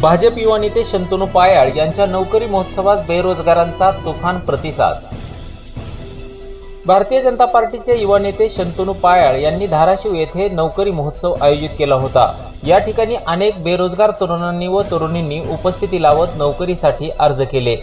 भाजप युवा नेते शंतनू पायाळ यांच्या नोकरी महोत्सवात बेरोजगारांचा तुफान प्रतिसाद. भारतीय जनता पार्टीचे युवा नेते शंतनू पायाळ यांनी धाराशिव येथे नोकरी महोत्सव आयोजित केला होता. या ठिकाणी अनेक बेरोजगार तरुणांनी व तरुणींनी उपस्थिती लावत नोकरीसाठी अर्ज केले.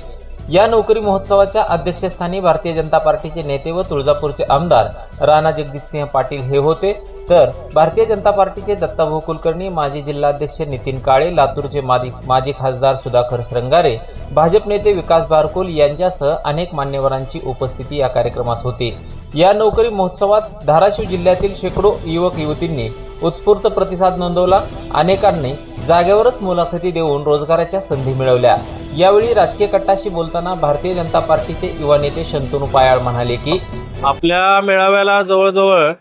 या नोकरी महोत्सवाच्या अध्यक्षस्थानी भारतीय जनता पार्टीचे नेते व तुळजापूरचे आमदार राणा जगजितसिंह पाटील हे होते. तर भारतीय जनता पार्टीचे दत्ताभाऊ कुलकर्णी माजी जिल्हाध्यक्ष नितीन काळे लातूरचे माजी माजी खासदार सुधाकर श्रंगारे भाजप नेते विकास बारकोल यांच्यासह अनेक मान्यवरांची उपस्थिती या कार्यक्रमास होती. या नोकरी महोत्सवात धाराशिव जिल्ह्यातील शेकडो युवक युवतींनी उत्स्फूर्त प्रतिसाद नोंदवला. अनेकांनी जागेवरच मुलाखती देऊन रोजगाराच्या संधी मिळवल्या. यावेळी राजकीय कट्टाशी बोलताना भारतीय जनता पार्टीचे युवा नेते शंतनू पायाळ म्हणाले की आपल्या मेळाव्याला जवळजवळ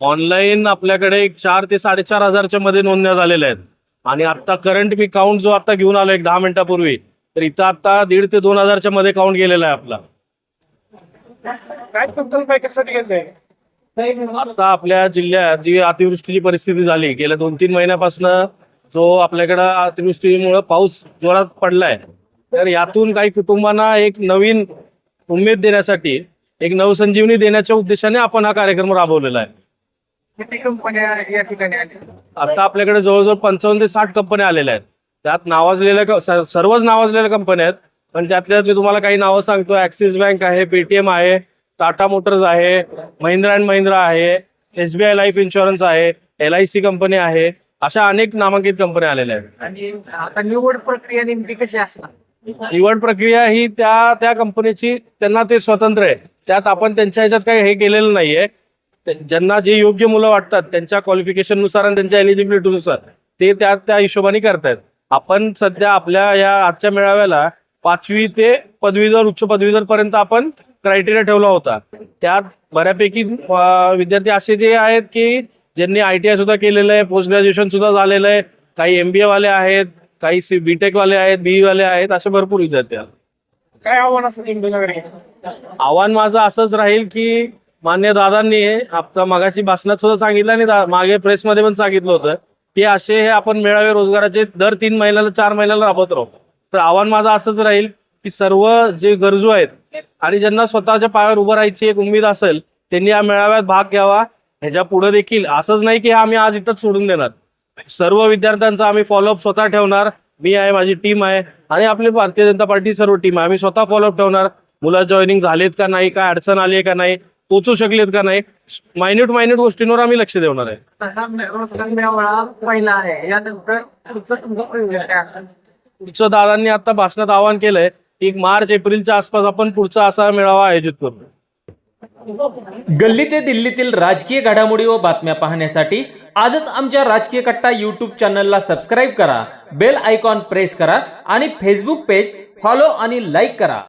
ऑनलाईन आपल्याकडे एक चार ते साडेचार हजारच्या मध्ये नोंदण्या झालेल्या आहेत. आणि आता करंट मी काउंट जो आता घेऊन आलो एक दहा मिनिटापूर्वी तर इथं आता दीड ते दोन हजारच्या मध्ये काउंट गेलेला आहे आपला. काय संकल्प कशासाठी आता आपल्या जिल्ह्यात जी अतिवृष्टीची परिस्थिती झाली गेल्या दोन तीन महिन्यापासून जो आपल्याकडं अतिवृष्टीमुळे पाऊस जोरात पडलाय. तर यातून काही कुटुंबांना एक नवीन उमेद देण्यासाठी एक नवसंजीवनी देण्याच्या उद्देशाने आपण हा कार्यक्रम राबवलेला आहे. किती कंपन्या या ठिकाणी आल्या आता आपल्याकडे जवळजवळ पंचावन्न ते साठ कंपन्या आलेल्या आहेत. त्यात नावाजलेल्या सर्वच नावाजलेल्या कंपन्या आहेत. पण त्यातल्या मी तुम्हाला काही नावं सांगतो ऍक्सिस बँक आहे पेटीएम आहे टाटा मोटर्स आहे महिंद्रा अँड महिंद्रा आहे एसबीआय लाईफ इन्शुरन्स आहे एल आय सी कंपनी आहे अशा अनेक नामांकित कंपन्या आलेल्या आहेत. आणि आता निवड प्रक्रिया नेमकी कशी असणार? निवड प्रक्रिया ही त्या त्या कंपनीची त्यांना ते स्वतंत्र आहे. त्यात आपण त्यांच्या ह्याच्यात काही हे केलेलं नाहीये. ज्यांना जे योग्य मुलं वाटतात त्यांच्या क्वालिफिकेशननुसार आणि त्यांच्या एलिजिबिलिटीनुसार ते त्या त्या हिशोबाने करतायत. आपण सध्या आपल्या या आजच्या मेळाव्याला पाचवी ते पदवीधर उच्च पदवीधर पर्यंत आपण क्रायटेरिया ठेवला होता. त्यात बऱ्यापैकी विद्यार्थी असे जे आहेत की ज्यांनी आय टी आय सुद्धा केलेलं आहे पोस्ट ग्रॅज्युएशन सुद्धा झालेलं आहे काही एमबीए वाले आहेत काही सी बीटेक वाले आहेत बी वाले आहेत असे भरपूर विद्यार्थी आहेत. काय आव्हान तुमच्याकडे? आव्हान माझं असंच राहील की मान्य दादांनी आता मागाशी भाषणात सुद्धा सांगितलं आणि मागे प्रेसमध्ये पण सांगितलं होतं की असे हे आपण मेळावे रोजगाराचे दर तीन महिन्याला चार महिन्याला राबवत राहू. तर आव्हान माझं असंच राहील की सर्व जे गरजू आहेत आणि ज्यांना स्वतःच्या पायावर उभं राहायची एक उमेद असेल त्यांनी या मेळाव्यात भाग घ्यावा. ह्याच्या पुढे देखील असंच नाही की आम्ही आज इथंच सोडून देणार. सर्व विद्यार्थ्यांचा आम्ही फॉलोअप स्वतः ठेवणार. मी आहे माझी टीम आहे आणि आपली भारतीय जनता पार्टी सर्व टीम आहे. आम्ही स्वतः फॉलोअप ठेवणार. मुलं जॉईनिंग झालेत का नाही काय अडचण आली आहे का नाही पोचू शकलेत का नाही मायन्यूट मायन्यूट गोष्टींवर आम्ही लक्ष देणार आहे? पुढचं दादांनी आता भाषणात आवाहन केलंय एक मार्च एप्रिलच्या आसपास आपण पुढचा असा मेळावा आयोजित करतो गल्ली ते दिल्लीतील राजकीय घडामोडी व बातम्या पाहण्यासाठी आजच आमच्या राजकीय कट्टा यूट्यूब चॅनलला सबस्क्राईब करा बेल आयकॉन प्रेस करा आणि फेसबुक पेज फॉलो आणि लाईक करा.